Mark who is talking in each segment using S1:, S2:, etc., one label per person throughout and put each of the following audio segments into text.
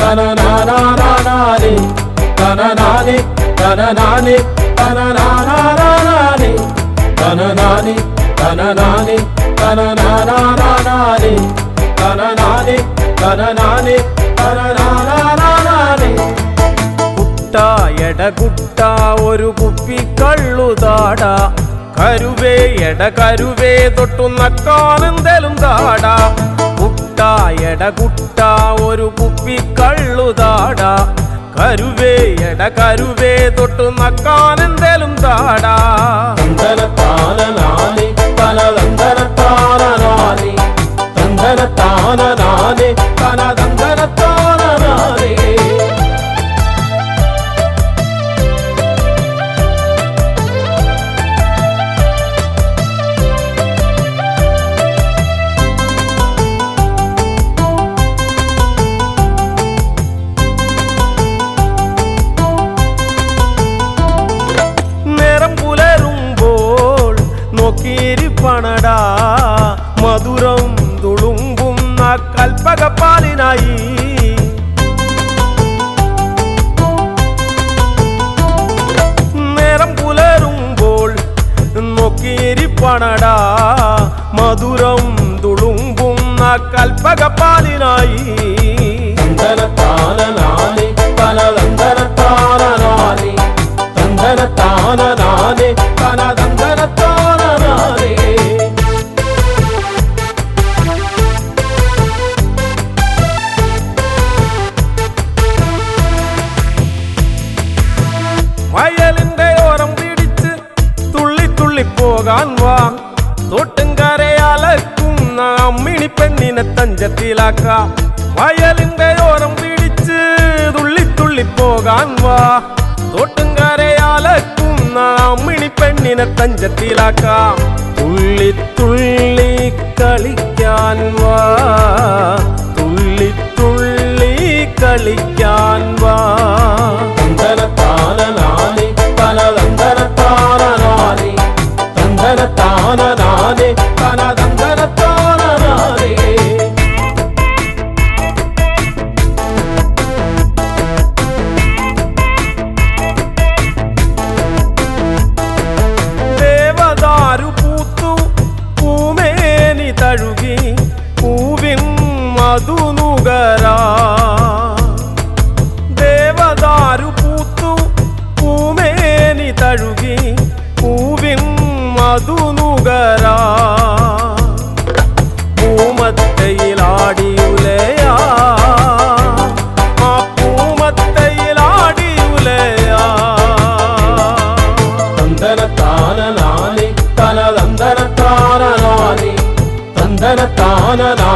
S1: തനനാനാനാനാനേ തനനാനേ തനനാനേ തനനാനാനാനാനേ തനനാനേ തനനാനേ തനനാനാനാനാനേ തനനാനേ തനനാനേ തനനാനാനാനാനേ കുട്ട എടകുട്ട ഒരു കുപ്പി കള്ളുതാട കരുവേ എട കരുവേ തൊട്ടു നക്കാനെന്തേലും താട കുട്ട എടകുട്ട ഒരു കുപ്പി കള്ളുതാട കരുവേ എട കരുവേ തൊട്ടു നക്കാനെന്തേലും താട തന്തനത്താനനാനെ നോക്കിയിരിപ്പണടാ മധുരം തുളുമ്പുന്ന കൽപ്പകപ്പാലിനായി നേരം പുലരുമ്പോൾ നോക്കിയിരിപ്പണടാ മധുരം തുളുമ്പുന്ന കൽപ്പകപ്പാലിനായി തന്തനത്താനനാനെ തുള്ളി തുള്ളി പോകാൻ വാ തൊട്ടുംകരയലക്കുന്ന അമ്മിണി പെണ്ണിനെ തഞ്ചത്തിലാക്കാം വയലിന്റെ ഓരം പിടിച്ച് തുള്ളി തുള്ളി പോകാൻ വാ തൊട്ടുംകരയലക്കുന്ന അമ്മിണി പെണ്ണിനെ തഞ്ചത്തിലാക്കാം തുള്ളി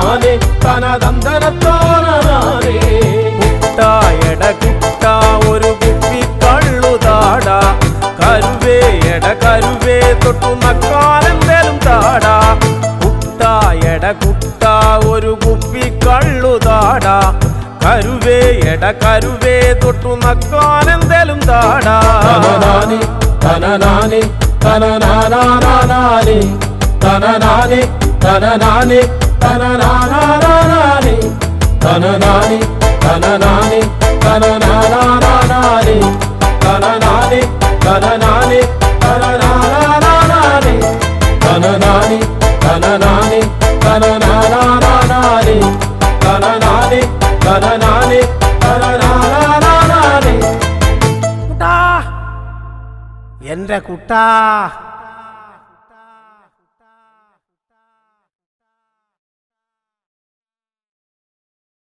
S1: நானே தனதந்தனத்தானே குட்டா எட குட்டா ஒரு குப்பி கள்ளுதாடா கருவே எட கருவே தொட்டு மக்காலம் வெறும் தாடா குட்டா எட குட்டா ஒரு குப்பி கள்ளுதாடா കരുവേ എട കരുവേ തൊട്ടു നക്കാനെന്തേലും താടാ തനനാനെ തനനാനെ തനനാനെ തനനാനെ தனநானே தனநானே தனநானே தனநானே தனநானே தனநானே தனநானே தனநானே தனநானே தனநானே தனநானே தனநானே தனநானே குட்டா என்ற குட்டா